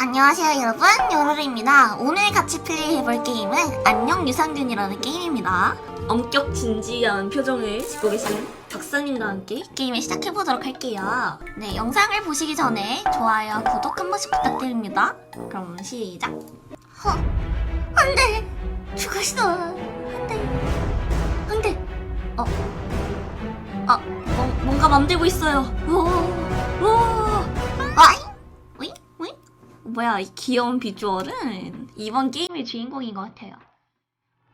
안녕하세요 여러분. 요루루입니다. 오늘 같이 플레이해볼 게임은 안녕 유산균이라는 게임입니다. 엄격 진지한 표정을 짓고 계시는 박사님과 함께 게임을 시작해보도록 할게요. 네 영상을 보시기 전에 좋아요 구독 한 번씩 부탁드립니다. 그럼 시작. 허 안돼. 죽었어. 안돼. 안돼. 어? 아 뭐, 뭔가 만들고 있어요. 오이 오이 뭐야 이 귀여운 비주얼은 이번 게임의 주인공인 것 같아요.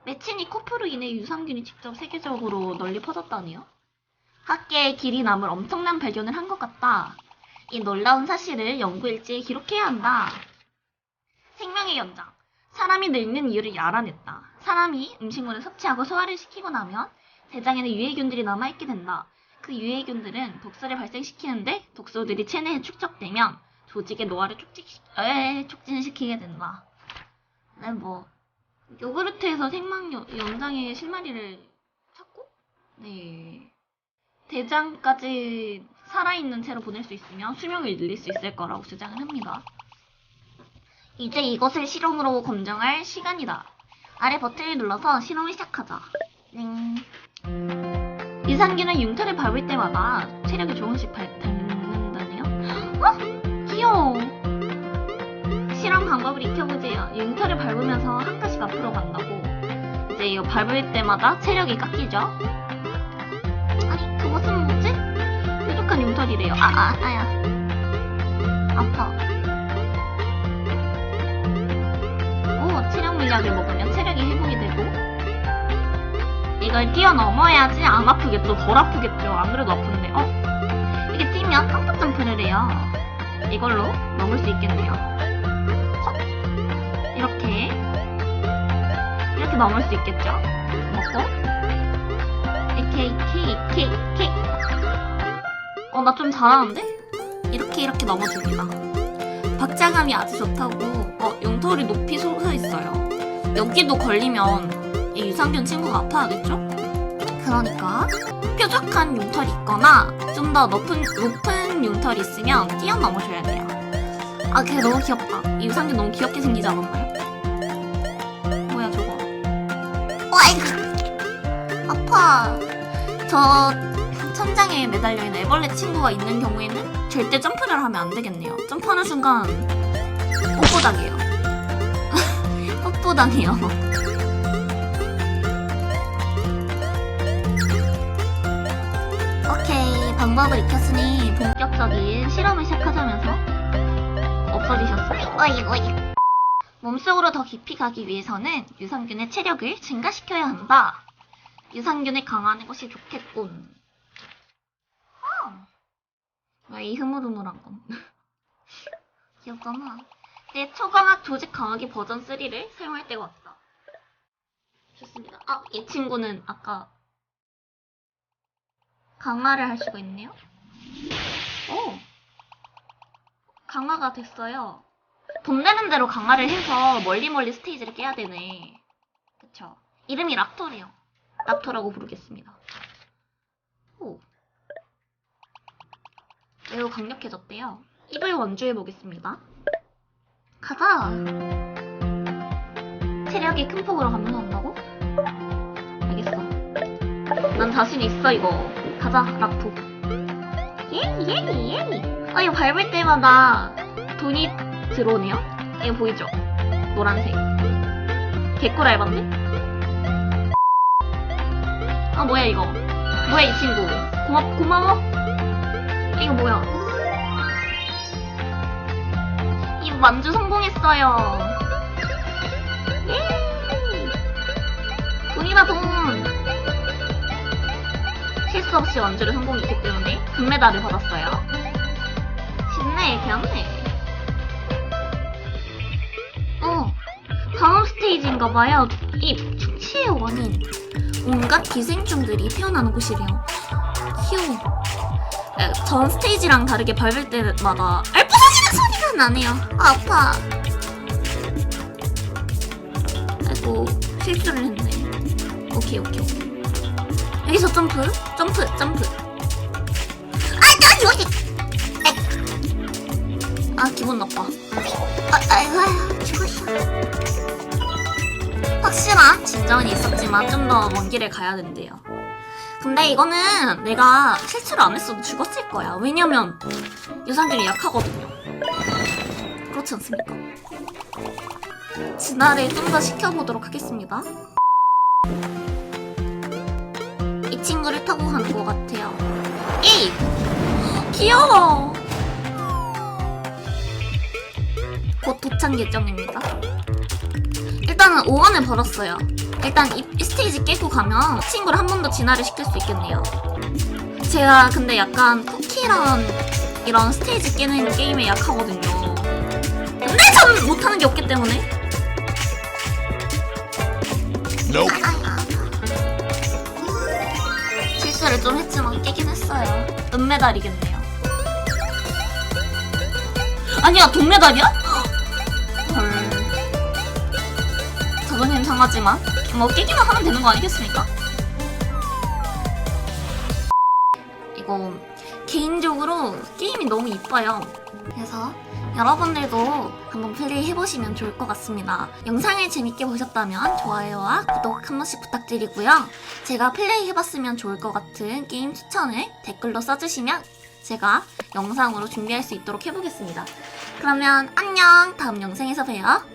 매치니 코프로 인해 유산균이 직접 세계적으로 널리 퍼졌다니요? 학계에 길이 남을 엄청난 발견을 한 것 같다. 이 놀라운 사실을 연구 일지에 기록해야 한다. 생명의 연장. 사람이 늙는 이유를 알아냈다. 사람이 음식물을 섭취하고 소화를 시키고 나면 대장에는 유해균들이 남아있게 된다. 그 유해균들은 독소를 발생시키는데 독소들이 체내에 축적되면 조직의 노화를 촉진시, 에, 촉진시키게 된다. 네, 뭐, 요구르트에서 생명 연- 연장의 실마리를 찾고 네 대장까지 살아있는 채로 보낼 수 있으면 수명을 늘릴 수 있을 거라고 주장을 합니다. 이제 이것을 실험으로 검증할 시간이다. 아래 버튼을 눌러서 실험을 시작하자. 네. 유산균은 융털을 밟을 때마다 체력이 조금씩 발- 닳는다네요. 어? 귀여워. 실험 방법을 익혀보세요. 융털을 밟으면서 한 칸씩 앞으로 간다고. 이제 이거 밟을 때마다 체력이 깎이죠. 아니 그것은 뭐지? 뾰족한 융털이래요. 아, 아, 아야. 아파. 오, 체력 물약을 먹으면 체력이 회복이 되고. 이걸 뛰어넘어야지 안 아프겠죠. 덜 아프겠죠. 안 그래도 아픈데. 어? 이게 뛰면 깜빡 점프를 해요. 이걸로 넘을 수 있겠네요. 이렇게 이렇게 넘을 수 있겠죠? 먹고 이렇게 이렇게 이렇게 이렇게 어 나 좀 잘하는데? 이렇게 이렇게 넘어줍니다 박자감이 아주 좋다고 어 융털이 높이 솟아 있어요 여기도 걸리면 이 유산균 친구가 아파하겠죠? 그러니까 뾰족한 융털이 있거나 좀 더 높은 높은 융털이 있으면 뛰어넘어줘야 돼요 아, 걔 너무 귀엽다. 이 유산균 너무 귀엽게 생기지 않았나요? 뭐야, 저거. 와이구. 아파. 저 천장에 매달려 있는 애벌레 친구가 있는 경우에는 절대 점프를 하면 안 되겠네요. 점프하는 순간 뽀뽀당해요. 뽀뽀당해요. 방법을 익혔으니 본격적인 실험을 시작하자면서 없어지셨어요. 어이, 어이. 몸속으로 더 깊이 가기 위해서는 유산균의 체력을 증가시켜야 한다. 유산균을 강화하는 것이 좋겠군. 어. 왜이 흐물흐물한 건? 귀엽잖아. 내 초강학 조직 강화기 버전 3를 사용할 때가 왔다. 좋습니다. 아, 이 친구는 아까 강화를 할 수가 있네요. 오! 강화가 됐어요. 돈 내는 대로 강화를 해서 멀리 멀리 스테이지를 깨야 되네. 그쵸. 이름이 락토래요. 락토라고 부르겠습니다. 오. 매우 강력해졌대요. 입을 원주해 보겠습니다. 가자. 체력이 큰 폭으로 감소한다고? 알겠어. 난 자신 있어 이거. 가자 락토. 예이 예이 예이. 아, 이거 밟을 때마다 돈이 들어오네요? 이거 보이죠? 노란색. 개꿀 알바인데? 아, 뭐야, 이거. 뭐야, 이 친구. 고마, 고마워? 이거 뭐야? 이 만주 성공했어요. 예! 돈이다, 돈! 실수 없이 완주를 성공했기 때문에 금메달을 받았어요. 쉽네, 귀엽네. 어, 다음 스테이지인가봐요. 이 충치의 원인. 온갖 기생충들이 태어나는 곳이래요. 휴. 에, 전 스테이지랑 다르게 밟을 때마다 알 부서지는 소리가 나네요. 아, 아파. 아이고, 실수를 했네. 오케이, 오케이, 오케이. 여기서 점프? 점프 점프. 아나 이거 아 기분 나빠. 아, 아 아이고 죽었어 확실한 진정은 있었지만 좀 더 먼 길을 가야 된대요. 근데 이거는 내가 실수를 안 했어도 죽었을 거야. 왜냐면 유산균이 약하거든요. 그렇지 않습니까? 진화를 좀 더 시켜보도록 하겠습니다. 이 친구를 타고 가는 것 같아요. 에이! 귀여워! 곧 도착 예정입니다. 일단은 5원을 벌었어요. 일단 이, 이 스테이지 깨고 가면 친구를 한 번 더 진화를 시킬 수 있겠네요. 제가 근데 약간 쿠키랑 이런 스테이지 깨는 게임에 약하거든요. 근데 전 못하는 게 없기 때문에 Nope. 실수를 좀 했지만 깨긴 했어요. 은메달이겠네요. 아니야, 동메달이야? 헐. 저도 이상하지만 뭐 깨기만 하면 되는 거 아니겠습니까? 이거 개인적으로 게임이 너무 이뻐요. 그래서 여러분들도 한번 플레이 해보시면 좋을 것 같습니다. 영상을 재밌게 보셨다면 좋아요와 구독 한 번씩 부탁드리고요. 제가 플레이 해봤으면 좋을 것 같은 게임 추천을 댓글로 써주시면 제가 영상으로 준비할 수 있도록 해보겠습니다. 그러면 안녕! 다음 영상에서 봬요.